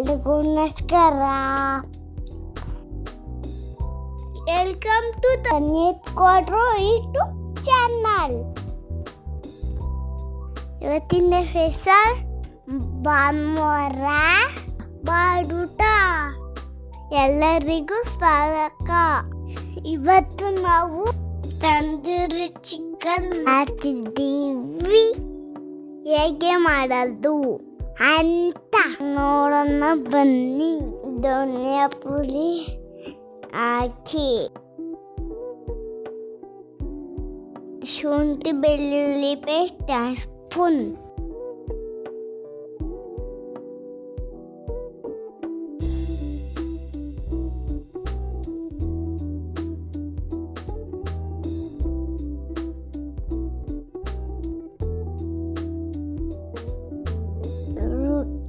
ಎಲ್ರಿಗೂ ನಮಸ್ಕಾರ welcome to ತನ್ಯತ್ ಕೊಡ್ರು ಯೂಟ್ಯೂಬ್ ಚಾನಲ್ ಇವತ್ತಿನ ಹೆಸರು ಭಾನುವಾರ ಬಾಡೂಟ ಎಲ್ಲರಿಗೂ ಸ್ವಾಗತ ಇವತ್ತು ನಾವು ತಂದೂರಿ ಚಿಕನ್ ಮಾಡ್ತಿದ್ದೀವಿ ಹೇಗೆ ಮಾಡೋದು Anta Nurana Bani Donyapuri Aki Shunti Bellulipe Taspun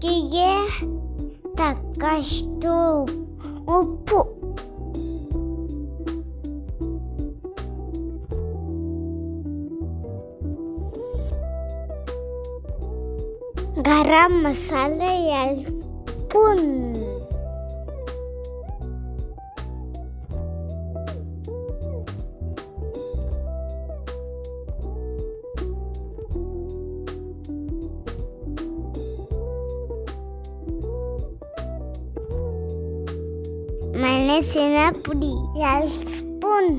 que é da casto o pu garam masala e al spoon ಎರಡು ಸ್ಪೂನ್ ಮೆಣಸಿನ ಪುಡಿ ಎರಡು ಸ್ಪೂನ್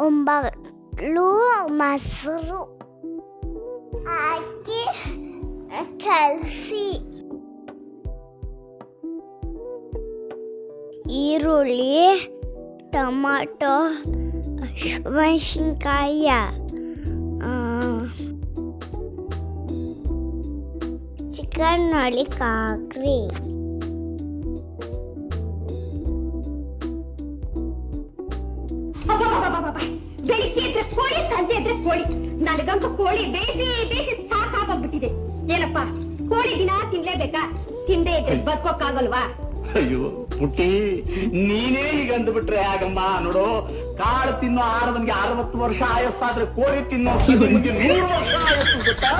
ಒಂಬಳು ಮೊಸರು ಹಾಕಿ ಕಲಸಿ ಈರುಳ್ಳಿ ಟೊಮಾಟೊ ಮೆಣಸಿನ್ಕಾಯ chicken ಹಾಕ್ರಿ ಅಬ್ಬಬ್ಬಬ್ಬಬ್ಬಬ್ಬ. ಬೆಳಿಗ್ಗೆ ಇದ್ರೆ ಕೋಳಿ ಸಂಜೆ ಇದ್ರೆ ಕೋಳಿ. ನನಗಂತೂ ಕೋಳಿ ಬೇಸಿ ಬೇಯಿಸಿ ಸಾಕಾಗೋಗ್ಬಿಟ್ಟಿದೆ ಏನಪ್ಪ ಕೋಳಿ ದಿನ ತಿನ್ಲೇಬೇಕಾ? ತಿಂದೇ ಇದ್ರೆ ಬದುಕೋಕ್ಕಾಗಲ್ವಾ? ಅಯ್ಯೋ ಪುಟ್ಟಿ ನೀನೇ ಈಗ ಅಂದ್ಬಿಟ್ರೆ ಆಗಮ್ಮ ನೋಡು ಕಾಳು ತಿನ್ನೋ ಆರವನ್ಗೆ ಅರವತ್ತು ವರ್ಷ ಆಯಸ್ಸಾದ್ರೆ ಕೋಳಿ ತಿನ್ನೋ ನೂರು ವರ್ಷ ಆಯಸ್ಸು ಗೊತ್ತಾ?